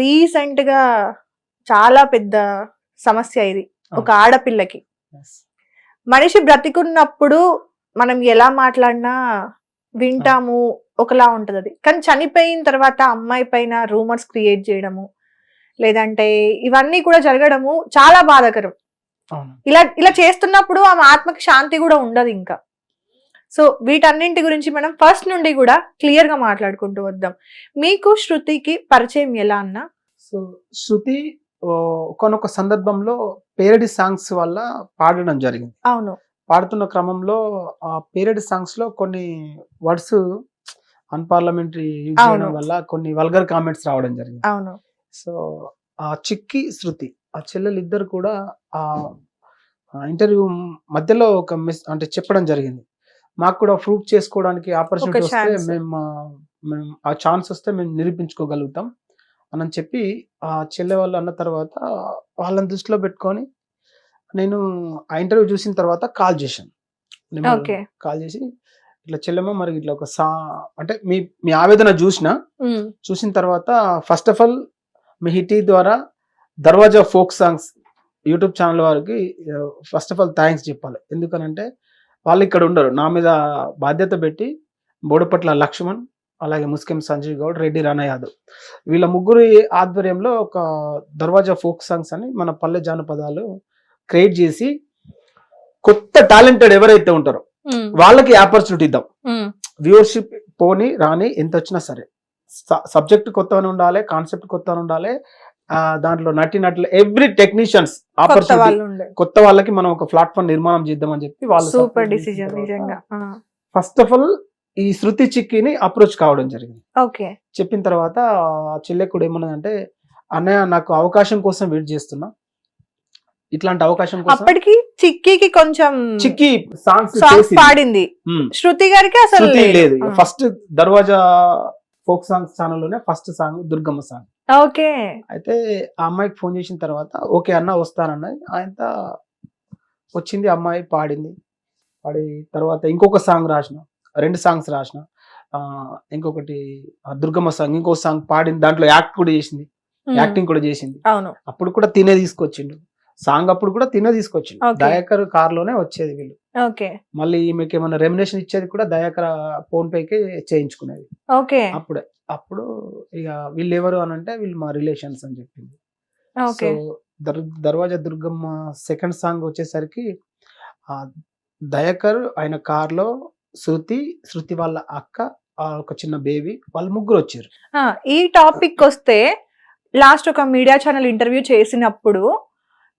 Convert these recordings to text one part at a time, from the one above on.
రీసెంట్గా చాలా పెద్ద సమస్య ఇది. ఒక ఆడపిల్లకి. మనిషి బ్రతికున్నప్పుడు మనం ఎలా మాట్లాడినా వింటాము ఒకలా ఉంటది అది కానీ చనిపోయిన తర్వాత అమ్మాయి పైన రూమర్స్ క్రియేట్ చేయడము లేదంటే ఇవన్నీ కూడా జరగడము చాలా బాధాకరం. ఇలా ఇలా చేస్తున్నప్పుడు ఆమె ఆత్మకి శాంతి కూడా ఉండదు ఇంకా. సో వీటన్నింటి గురించి మనం ఫస్ట్ నుండి కూడా క్లియర్గా మాట్లాడుకుంటూ వద్దాం. మీకు శృతికి పరిచయం ఎలా అన్నా? సో శృతి ఓ, ఒకానొక సందర్భంలో పేరడి సాంగ్స్ వల్ల పాడడం జరిగింది. అవును. పాడుతున్న క్రమంలో ఆ పేరడి సాంగ్స్లో కొన్ని వర్డ్స్ అన్పార్లమెంటరీ యూజ్ చేయడం అవును. వల్ల కొన్ని వల్గర్ కామెంట్స్ రావడం జరిగింది. అవును. సో ఆ చిక్కి శృతి ఆ చెల్లెలు ఇద్దరు కూడా ఆ ఇంటర్వ్యూ మధ్యలో ఒక మిస్ అంటే చెప్పడం జరిగింది. మాకు కూడా ప్రూవ్ చేసుకోవడానికి ఆపర్చునిటీ వస్తే. మేము మేము ఆ ఛాన్స్ వస్తే మేము నిరూపించుకోగలుగుతాం అని చెప్పి ఆ చెల్లె వాళ్ళు అన్న తర్వాత వాళ్ళని దృష్టిలో పెట్టుకొని నేను ఆ ఇంటర్వ్యూ చూసిన తర్వాత కాల్ చేశాను. కాల్ చేసి ఇట్లా చెల్లెమ్మ మరి ఇట్లా ఒక సా అంటే మీ మీ ఆవేదన చూసిన చూసిన తర్వాత ఫస్ట్ ఆఫ్ ఆల్ మీ హిటీ ద్వారా Darwaja folk songs YouTube channel వారికి ఫస్ట్ ఆఫ్ ఆల్ థ్యాంక్స్ చెప్పాలి. ఎందుకనంటే వాళ్ళు ఇక్కడ ఉండరు. నా మీద బాధ్యత పెట్టి బోడపట్ల లక్ష్మణ్ అలాగే ముస్కిం సంజయ్ గౌడ్ రెడ్డి రానా యాదవ్. వీళ్ళ ముగ్గురు ఆధ్వర్యంలో ఒక దర్వాజా ఫోక్ సాంగ్స్ అని మన పల్లె జానపదాలు క్రియేట్ చేసి కొత్త టాలెంటెడ్ ఎవరైతే ఉంటారో వాళ్ళకి ఆపర్చునిటీ ఇద్దాం. వ్యూవర్షిప్ పోని రాని ఎంత వచ్చినా సరే సబ్జెక్ట్ కొత్తగానే ఉండాలి కాన్సెప్ట్ కొత్తగానే ఉండాలి దాంట్లో నటి నటులు ఎవ్రీ టెక్నీషియన్స్ కొత్త ఆపర్చునిటీ కొత్త వాళ్ళకి మనం ఒక ప్లాట్ఫామ్ నిర్మాణం చేద్దామని చెప్పి వాళ్ళు సూపర్ డిసిజన్ నిజంగా. ఫస్ట్ ఆఫ్ ఆల్ ఈ శృతి చిక్కిని అప్రోచ్ కావడం జరిగింది. ఓకే. చెప్పిన తర్వాత ఆ చెల్లెకుడు ఏమన్నదంటే అన్నయ్య నాకు అవకాశం కోసం వెయిట్ చేస్తున్నా. ఇట్లాంటి అవకాశం అప్పటికి చిక్కీకి కొంచెం చిక్కి సాంగ్స్ పాడింది. శృతి గారికి అసలు లేదు. ఫస్ట్ దర్వాజా folk songs ఛానల్లోనే first song Durgamma song okay. అయితే ఆ అమ్మాయికి ఫోన్ చేసిన తర్వాత ఓకే అన్న వస్తానన్నది ఆయన వచ్చింది అమ్మాయి పాడింది. పాడి తర్వాత ఇంకొక సాంగ్ రాసిన రెండు సాంగ్స్ రాసిన. ఆ, ఇంకొకటి దుర్గమ్మ సాంగ్ ఇంకో సాంగ్ పాడింది దాంట్లో యాక్ట్ కూడా చేసింది. యాక్టింగ్ కూడా చేసింది. అవును. అప్పుడు కూడా తినే తీసుకొచ్చిండు. సాంగ్ అప్పుడు కూడా తినే తీసుకొచ్చిండు. Okay. దయాకర్ కార్లోనే వచ్చేది వీళ్ళు. ఓకే. మళ్ళీ ఈమెకి ఏమైనా రెమినేషన్ ఇచ్చేది కూడా దయాకర్ ఫోన్ పేకి చేయించుకునేది. ఓకే. అప్పుడే. అప్పుడు ఇక వీళ్ళు ఎవరు అని అంటే వీళ్ళు మా రిలేషన్స్ అని చెప్పింది. సో దర్ దర్వాజా దుర్గమ్మ సెకండ్ సాంగ్ వచ్చేసరికి ఆ దయాకర్ ఆయన కార్లో శృతి శృతి వాళ్ళ అక్క ఆ ఒక చిన్న బేబీ వాళ్ళు ముగ్గురు వచ్చారు. ఈ టాపిక్ వస్తే లాస్ట్ ఒక మీడియా ఛానల్ ఇంటర్వ్యూ చేసినప్పుడు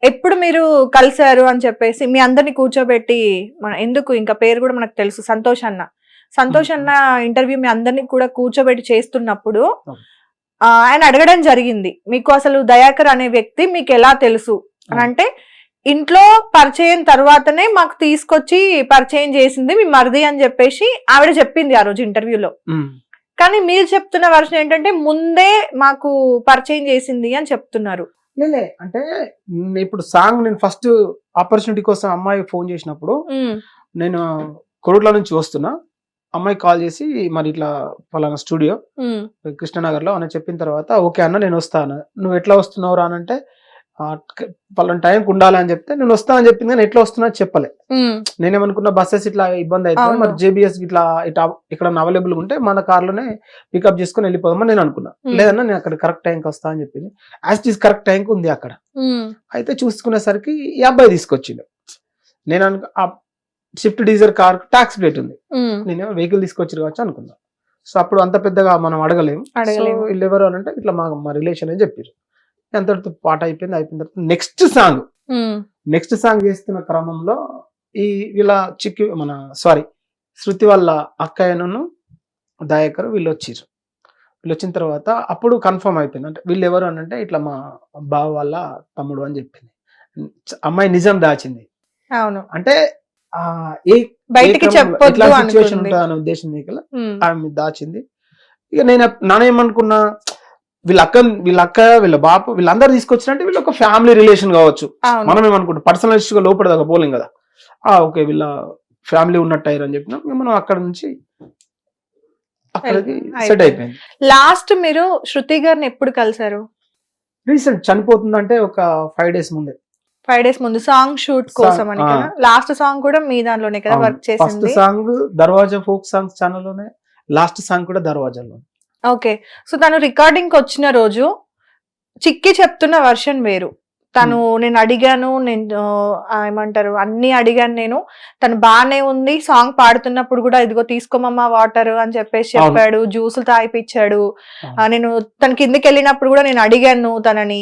ఎప్పుడు మీరు కలిశారు అని చెప్పేసి మీ అందరిని కూర్చోబెట్టి మన ఎందుకు? ఇంకా పేరు కూడా మనకు తెలుసు. సంతోష్ అన్న. సంతోష్ అన్న ఇంటర్వ్యూ మీ అందరిని కూడా కూర్చోబెట్టి చేస్తున్నప్పుడు. ఆ, ఆయన అడగడం జరిగింది. మీకు అసలు దయాకర్ అనే వ్యక్తి మీకు ఎలా తెలుసు? అని అవును. అంటే ఇంట్లో పరిచయం తర్వాతనే మాకు తీసుకొచ్చి పరిచయం చేసింది మీ మరిది అని చెప్పేసి ఆవిడ చెప్పింది ఆ రోజు ఇంటర్వ్యూలో. కానీ మీరు చెప్తున్న వర్షన్ ఏంటంటే ముందే మాకు పరిచయం చేసింది అని చెప్తున్నారు. లేలే అంటే ఇప్పుడు సాంగ్ నేను ఫస్ట్ ఆపర్చునిటీ కోసం అమ్మాయి ఫోన్ చేసినప్పుడు నేను కొరుట్ల నుంచి వస్తున్నా. అమ్మాయి కాల్ చేసి మరి ఇట్లా ఫలానా స్టూడియో కృష్ణనగర్లో అని చెప్పిన తర్వాత ఓకే అన్న నేను వస్తాను. నువ్వు ఎట్లా వస్తున్నావు రా అని అంటే "ఆ, క- పలానా టైంకి ఉండాలి అని చెప్తే నేను వస్తానని చెప్పింది కానీ ఎట్లా వస్తున్నా చెప్పలే. నేనేమనుకున్నా బస్సెస్ ఇట్లా ఇబ్బంది అవుతుంది. మరి జేబీఎస్ ఇట్లా ఇట్లా ఇక్కడ అవైలబుల్ ఉంటే మన కార్లోనే పికప్ చేసుకుని వెళ్ళిపోదామని నేను అనుకున్నా. లేదన్నా నేను అక్కడ కరెక్ట్ టైంకి వస్తా అని చెప్పింది. యాజ్ ఈస్ కరెక్ట్ టైంకి ఉంది అక్కడ. అయితే చూసుకునేసరికి ఈ అబ్బాయి తీసుకొచ్చిండు. నేను అనుకు ఆ Swift Dzire car tax plate ఉంది. ఉమ్, నేను వెహికల్ తీసుకొచ్చారు కావచ్చు అనుకున్నా. సో అప్పుడు అంత పెద్దగా మనం అడగలేము. వీళ్ళు ఎవరు అని అంటే ఇట్లా మా మా రిలేషన్ అని చెప్పారు అంతటితో పాట అయిపోయింది అయిపోయిన తర్వాత నెక్స్ట్ సాంగ్ నెక్స్ట్ సాంగ్ చేస్తున్న క్రమంలో ఈ వీళ్ళ చిక్కి మన సారీ శృతి వాళ్ళ అక్కయ్యను దయాకర్ వీళ్ళు వచ్చారు. వీళ్ళు వచ్చిన తర్వాత అప్పుడు కన్ఫర్మ్ అయిపోయింది. అంటే వీళ్ళు ఎవరు అని అంటే ఇట్లా మా బావ వాళ్ళ తమ్ముడు అని చెప్పింది. అమ్మాయి నిజం దాచింది. అవును. అంటే ఆ ఏ బయటికి సిచ్యువేషన్ అనే ఉద్దేశం ఆమె దాచింది. ఇక నేను నానేమనుకున్నా వీళ్ళ అక్క వీళ్ళ అక్క వీళ్ళ బాపు వీళ్ళందరూ తీసుకొచ్చినట్టే వీళ్ళు ఒక ఫ్యామిలీ రిలేషన్ కావచ్చు. మనం ఏమనుకుంటాం? పర్సనలిస్ట్గా లోపల దాకా పోలేం కదా. ఆ ఓకే వీళ్ళ ఫ్యామిలీ ఉన్నట్టు అయ్యారు అని చెప్పినాం. మనం అక్కడ నుంచి అక్కడికి. సెట్ అయిపోయింది. లాస్ట్ మీరు శృతి గారిని ఎప్పుడు కలిసారు రీసెంట్ చనిపోతుందంటే ఒక ఫైవ్ డేస్ ముందే. ఫైవ్ డేస్ ముందు. సాంగ్ షూట్ కోసం అని లాస్ట్ సాంగ్ కూడా మీ దాంట్లోనే కదా వర్క్ ఫస్ట్ చేసింది. సాంగ్ దర్వాజా ఫోక్ సాంగ్స్ ఛానల్లోనే లాస్ట్ సాంగ్ కూడా దర్వాజాలో ఓకే. సో తను రికార్డింగ్కి వచ్చిన రోజు చిక్కి చెప్తున్న వర్షన్ వేరు. తను నేను అడిగాను నేను ఏమంటారు అన్ని అడిగాను నేను. తను బానే ఉంది సాంగ్ పాడుతున్నప్పుడు కూడా ఇదిగో తీసుకోమమ్మా వాటర్ అని చెప్పేసి. చెప్పాడు జ్యూసులు తాగిపించాడు నేను తన కిందకి వెళ్ళినప్పుడు కూడా నేను అడిగాను తనని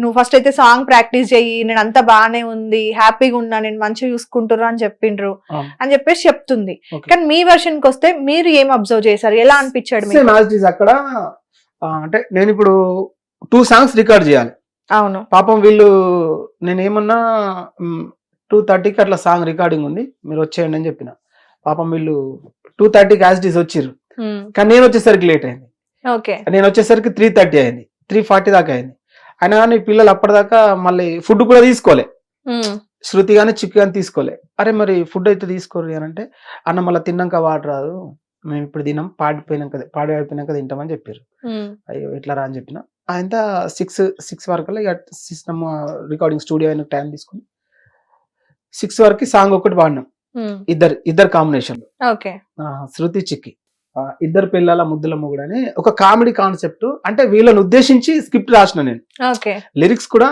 నువ్వు ఫస్ట్ అయితే సాంగ్ ప్రాక్టీస్ చెయ్యి నేను అంతా బానే ఉంది హ్యాపీగా ఉన్నా నేను మంచిగా చూసుకుంటున్నా అని చెప్పిండ్రు. అని చెప్పేసి చెప్తుంది. కానీ మీ వర్షన్కి వస్తే మీరు ఏం అబ్జర్వ్ చేశారు? ఎలా అనిపించాడు అక్కడ అంటే నేను ఇప్పుడు టూ సాంగ్స్ రికార్డ్ చేయాలి. అవును. పాపం వీళ్ళు నేను ఏమన్నా టూ థర్టీకి అట్లా సాంగ్ రికార్డింగ్ ఉంది మీరు వచ్చేయండి అని చెప్పిన. పాపం వీళ్ళు టూ థర్టీకి యాజ్ ఈస్ వచ్చిర్రు. కానీ నేను వచ్చేసరికి లేట్ అయింది. ఓకే. నేను వచ్చేసరికి త్రీ థర్టీ అయింది త్రీ ఫార్టీ దాకా అయింది. అయినా కానీ పిల్లలు అప్పటిదాకా మళ్ళీ ఫుడ్ కూడా తీసుకోలే. శృతి కానీ చిక్కు కానీ తీసుకోలే. అరే మరి ఫుడ్ అయితే తీసుకోరు అని అంటే అన్న మళ్ళీ తిన్నాక వాటర్ రాదు మేము ఇప్పుడు తిన్నాం పాడిపోయినాక పాడి అయిపోయినాక తింటామని చెప్పారు అయ్యో ఎట్లా రా అని చెప్పిన. ఆయన సిక్స్ సిక్స్ వరకు ఇక సిస్టమ్ రికార్డింగ్ స్టూడియో అయిన టైం తీసుకుని సిక్స్ వరకు సాంగ్ ఒకటి పాడినాం. ఉమ్, ఇద్దరు ఇద్దరు కాంబినేషన్ శృతి చిక్కి. ఇద్దరు పిల్లల ముద్దుల మొగుడు అని ఒక కామెడీ కాన్సెప్ట్ అంటే వీళ్ళని ఉద్దేశించి స్క్రిప్ట్ రాసిన నేను. లిరిక్స్ కూడా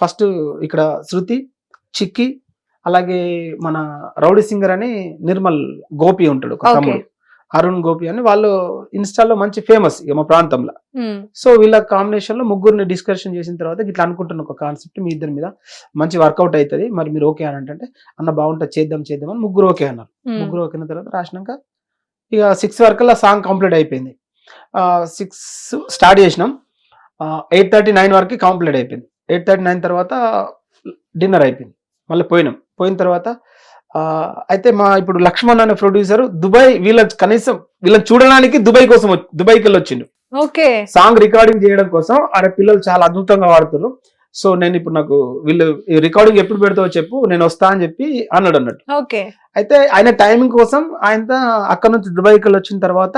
ఫస్ట్ ఇక్కడ శృతి చిక్కి అలాగే మన రౌడీ సింగర్ అని నిర్మల్ గోపి ఉంటాడు ఒక. తమ్ముడు. అరుణ్ గోపి అని వాళ్ళు ఇన్స్టాలో మంచి ఫేమస్ ఇక మా ప్రాంతంలో సో వీళ్ళ కాంబినేషన్లో ముగ్గురిని డిస్కషన్ చేసిన తర్వాత ఇట్లా అనుకుంటున్న ఒక కాన్సెప్ట్ మీ ఇద్దరి మీద మంచి వర్కౌట్ అవుతుంది మరి మీరు ఓకే అని అంటే అన్న బాగుంటుంది చేద్దాం చేద్దాం అని ముగ్గురు ఓకే అన్నారు. ముగ్గురు ఓకే అన్న తర్వాత రాసినాక ఇక సిక్స్ వరకల్లా సాంగ్ కంప్లీట్ అయిపోయింది. సిక్స్ స్టార్ట్ చేసినాం. ఎయిట్ థర్టీ నైన్ వరకు కంప్లీట్ అయిపోయింది. ఎయిట్ థర్టీ నైన్ తర్వాత డిన్నర్ అయిపోయింది. మళ్ళీ పోయినాం. పోయిన తర్వాత అయితే మా ఇప్పుడు లక్ష్మణ్ అనే ప్రొడ్యూసర్ దుబాయ్ వీళ్ళ కనీసం వీళ్ళని చూడడానికి దుబాయ్ కోసం దుబాయ్కి వెళ్ళి వచ్చిండు ఓకే. సాంగ్ రికార్డింగ్ చేయడం కోసం ఆడ పిల్లలు చాలా అద్భుతంగా వాడుతున్నారు సో నేను ఇప్పుడు నాకు వీళ్ళు రికార్డింగ్ ఎప్పుడు పెడతావో చెప్పు నేను వస్తా అని చెప్పి అన్నాడు అన్నట్టు. ఓకే. అయితే ఆయన టైమింగ్ కోసం ఆయన అక్కడ నుంచి దుబాయ్కి వెళ్ళి వచ్చిన తర్వాత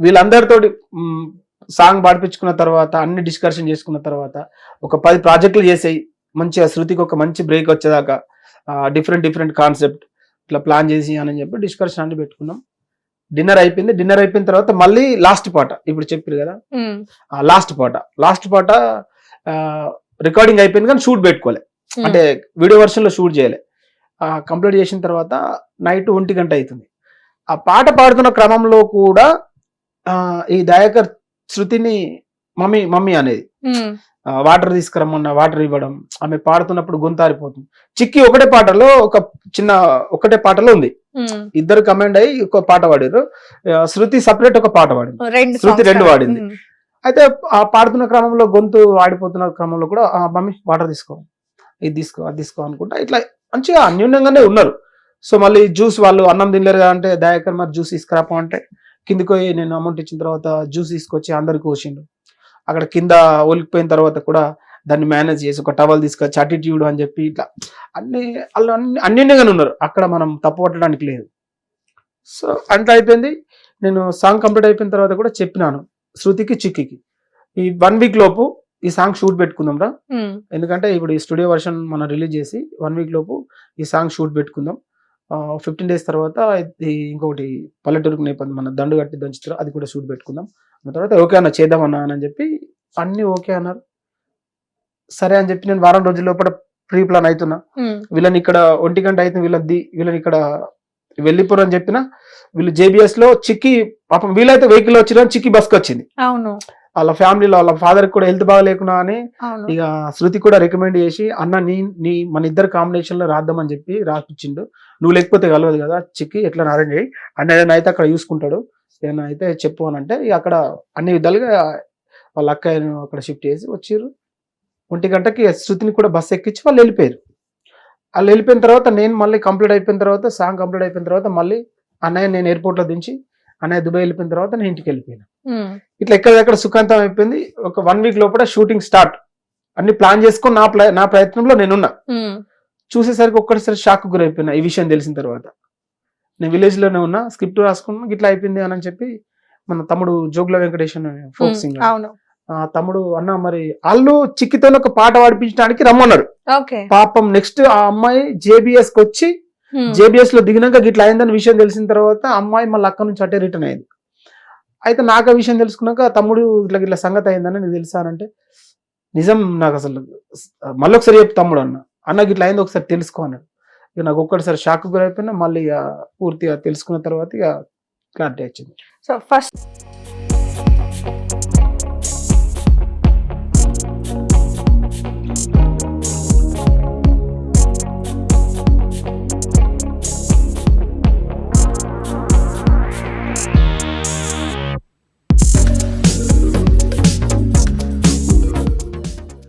వీళ్ళందరితోటి మ్, సాంగ్ పాడిపించుకున్న తర్వాత అన్ని డిస్కషన్ చేసుకున్న తర్వాత ఒక పది ప్రాజెక్టులు చేసాయి. మంచిగా శృతికి ఒక మంచి బ్రేక్ వచ్చేదాకా. డిఫరెంట్ డిఫరెంట్ కాన్సెప్ట్ ఇట్లా ప్లాన్ చేసి అని చెప్పి డిస్కషన్ అన్ని పెట్టుకున్నాం. డిన్నర్ అయిపోయింది. డిన్నర్ అయిపోయిన తర్వాత మళ్ళీ లాస్ట్ పాట. ఇప్పుడు చెప్పారు కదా? లాస్ట్ పాట. లాస్ట్ పాట రికార్డింగ్ అయిపోయింది కానీ షూట్ పెట్టుకోలే. అంటే వీడియో వర్షన్లో షూట్ చేయలే. కంప్లీట్ చేసిన తర్వాత నైట్ ఒంటి గంట అవుతుంది ఆ పాట పాడుతున్న క్రమంలో కూడా ఆ, ఈ దయాకర్ శృతిని మమ్మీ మమ్మీ అనేది వాటర్ తీసుకురమ్మన్న వాటర్ ఇవ్వడం ఆమె పాడుతున్నప్పుడు గొంతారిపోతుంది. చిక్కి ఒకటే పాటలో ఒక చిన్న ఒకటే పాటలో ఉంది. ఇద్దరు కమాండ్ అయ్యి ఒక పాట పాడారు. శృతి సపరేట్ ఒక పాట పాడింది. శృతి రెండు. ఉమ్, అయితే ఆ పాడుతున్న క్రమంలో గొంతు ఆడిపోతున్న క్రమంలో కూడా "ఆ, మమ్మీ వాటర్ తీసుకో. ఇది తీసుకో అది తీసుకో అనుకుంటా. ఇట్లా మంచిగా అన్యోన్యంగానే ఉన్నారు. సో మళ్ళీ జ్యూస్ వాళ్ళు అన్నం తినలేరు కదా అంటే దయాకర్ మరి జ్యూస్ తీసుకురాపో అంటే కిందికి పోయి నేను అమౌంట్ ఇచ్చిన తర్వాత జ్యూస్ తీసుకొచ్చి అందరికి పోసిండు. అక్కడ కింద ఒలికిపోయిన తర్వాత కూడా దాన్ని మేనేజ్ చేసి ఒక టవల్ తీసుకొచ్చి అటిట్యూడ్ అని చెప్పి ఇట్లా అన్ని వాళ్ళు అన్ని అన్యోన్యంగానే ఉన్నారు. అక్కడ మనం తప్పు పట్టడానికి లేదు. సో అంత అయిపోయింది. నేను సాంగ్ కంప్లీట్ అయిపోయిన తర్వాత కూడా చెప్పినాను. శృతికి చిక్కికి. ఈ వన్ వీక్ లోపు ఈ సాంగ్ షూట్ పెట్టుకుందాం రా. ఎందుకంటే ఇప్పుడు ఈ స్టూడియో వర్షన్ మనం రిలీజ్ చేసి వన్ వీక్ లోపు ఈ సాంగ్ షూట్ పెట్టుకుందాం. ఫిఫ్టీన్ డేస్ తర్వాత ఇంకొకటి పల్లెటూరుకు నేపథ్యం మన దండు కట్టి దంచుతారు అది కూడా షూట్ పెట్టుకుందాం. అన్న తర్వాత ఓకే అన్న చేద్దాం అన్న అని చెప్పి అన్ని ఓకే అన్నారు. సరే అని చెప్పి నేను వారం రోజుల లోపల ప్రీ ప్లాన్ అవుతున్నా వీళ్ళని ఇక్కడ ఒంటి గంట అయితే వీళ్ళ ది వీళ్ళని ఇక్కడ వెళ్ళిపోరు అని చెప్పిన వీళ్ళు జేబిఎస్లో చిక్కి పాపం వీళ్ళైతే వెహికల్ వచ్చిన చిక్కి బస్కి వచ్చింది. అవును. వాళ్ళ ఫ్యామిలీలో వాళ్ళ ఫాదర్ కూడా హెల్త్ బాగా లేకున్నా అని ఇక శృతి కూడా రికమెండ్ చేసి అన్న నీ నీ మన ఇద్దరు కాంబినేషన్లో రాద్దామని చెప్పి రాసిచ్చిండు. నువ్వు లేకపోతే కలవదు కదా చిక్కి ఎట్లా అరేంజ్ చేయి అన్న ఏదైనా అయితే అక్కడ చూసుకుంటాడు ఏదైనా అయితే చెప్పు అని అంటే ఇక అక్కడ అన్ని విధాలుగా వాళ్ళ అక్కయ్యను అక్కడ షిఫ్ట్ చేసి వచ్చిర్రు. ఒంటి గంటకి శృతిని కూడా బస్ ఎక్కించి వాళ్ళు వెళ్ళిపోయారు. వాళ్ళు వెళ్ళిపోయిన తర్వాత నేను మళ్ళీ కంప్లీట్ అయిపోయిన తర్వాత సాంగ్ కంప్లీట్ అయిపోయిన తర్వాత మళ్ళీ అన్నయ్య నేను ఎయిర్పోర్ట్లో దించి అన్నయ్య దుబాయ్ వెళ్ళిపోయిన తర్వాత నేను ఇంటికి వెళ్ళిపోయాను. ఇట్లా ఎక్కడెక్కడ సుఖాంతం అయిపోయింది. ఒక వన్ వీక్ లోపల షూటింగ్ స్టార్ట్ అన్ని ప్లాన్ చేసుకొని నా ప్ల నా ప్రయత్నంలో నేనున్నా. చూసేసరికి ఒక్కటిసారి షాక్ గురైపోయినా ఈ విషయం తెలిసిన తర్వాత. నేను విలేజ్లోనే ఉన్నా స్క్రిప్ట్ రాసుకున్నా గిట్లా అయిపోయింది అని చెప్పి మన తమ్ముడు జోగుల వెంకటేష్ ఫోక్ సింగర్ తమ్ముడు అన్న మరి వాళ్ళు చిక్కితో ఒక పాట పాడిపించడానికి రమ్మన్నారు. పాపం నెక్స్ట్ ఆ అమ్మాయి జేబిఎస్కి వచ్చి జేబిఎస్లో దిగినాక గిట్లా అయిందని విషయం తెలిసిన తర్వాత అమ్మాయి మళ్ళీ అక్కడ నుంచి అటే రిటర్న్ అయింది. అయితే నాకు ఆ విషయం తెలుసుకున్నాక తమ్ముడు ఇట్లా ఇట్లా సంగతి అయిందని నీకు తెలుసానంటే నిజం నాకు అసలు మళ్ళీ ఒకసారి చెప్పు తమ్ముడు అన్న. అన్న ఇట్లా అయింది ఒకసారి తెలుసుకో అన్నాడు. ఇక నాకు ఒక్కటిసారి షాక్ గురైపోయినా మళ్ళీ ఇక పూర్తిగా తెలుసుకున్న తర్వాత ఇక క్లారిటీ వచ్చింది. So first